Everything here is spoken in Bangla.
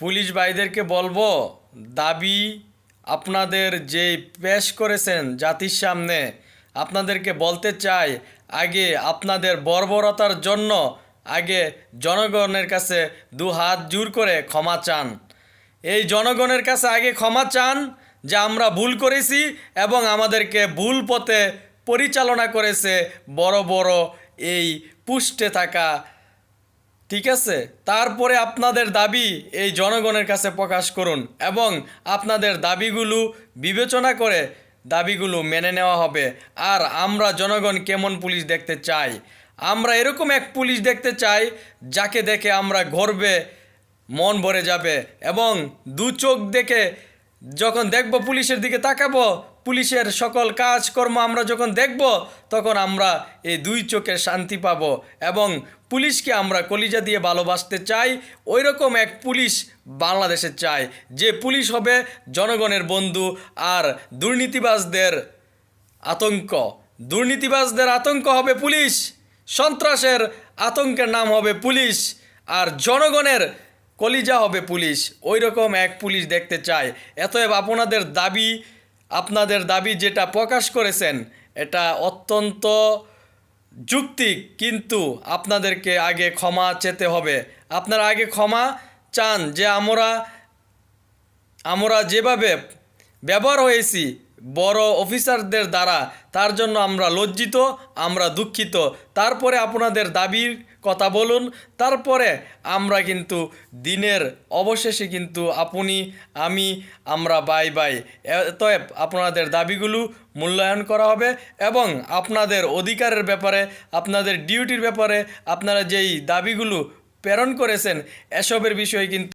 পুলিশ ভাইদেরকে বলব, দাবি আপনাদের যে পেশ করেছেন জাতির সামনে, আপনাদেরকে বলতে চাই, আগে আপনাদের বর্বরতার জন্য আগে জনগণের কাছে দু হাত জোর করে ক্ষমা চান। এই জনগণের কাছে আগে ক্ষমা চান যে আমরা ভুল করেছি এবং আমাদেরকে ভুল পথে পরিচালনা করেছে বড় বড় এই পুষ্টে থাকা ঠিক আছে? তারপরে আপনাদের দাবি এই জনগণের কাছে প্রকাশ করুন এবং আপনাদের দাবিগুলো বিবেচনা করে দাবিগুলো মেনে নেওয়া হবে। আর আমরা জনগণ কেমন পুলিশ দেখতে চাই? আমরা এরকম এক পুলিশ দেখতে চাই, যাকে দেখে আমরা গর্বে মন ভরে যাবে এবং দু চোখ দেখে যখন দেখব পুলিশের দিকে তাকাবো পুলিশের সকল কাজকর্ম আমরা যখন দেখব, তখন আমরা এই দুই চোখের শান্তি পাব এবং পুলিশকে আমরা কলিজা দিয়ে ভালোবাসতে চাই। ওই রকম এক পুলিশ বাংলাদেশে চাই। যে পুলিশ হবে জনগণের বন্ধু আর দুর্নীতিবাজদের আতঙ্ক। দুর্নীতিবাজদের আতঙ্ক হবে পুলিশ। সন্ত্রাসের আতঙ্কের নাম হবে পুলিশ। আর জনগণের কলিজা হবে পুলিশ। ওই রকম এক পুলিশ দেখতে চায় এতএব আপনাদের দাবি আপনাদের দাবি যেটা প্রকাশ করেছেন, এটা অত্যন্ত যুক্তিক কিন্তু আপনাদেরকে আগে ক্ষমা চেতে হবে। আপনারা আগে ক্ষমা চান যে আমরা আমরা যেভাবে ব্যবহার হয়েছি বড় অফিসারদের দ্বারা, তার জন্য আমরা লজ্জিত, আমরা দুঃখিত। তারপরে আপনাদের দাবির কথা বলুন, তারপরে আমরা কিন্তু দিনের অবশেষে কিন্তু আপনি, আমি, আমরা বাই বাই। অতএব আপনাদের দাবিগুলো মূল্যায়ন করা হবে এবং আপনাদের অধিকারের ব্যাপারে, আপনাদের ডিউটির ব্যাপারে, আপনারা যেই দাবিগুলো প্রেরণ করেছেন, এসবের বিষয়ে কিন্তু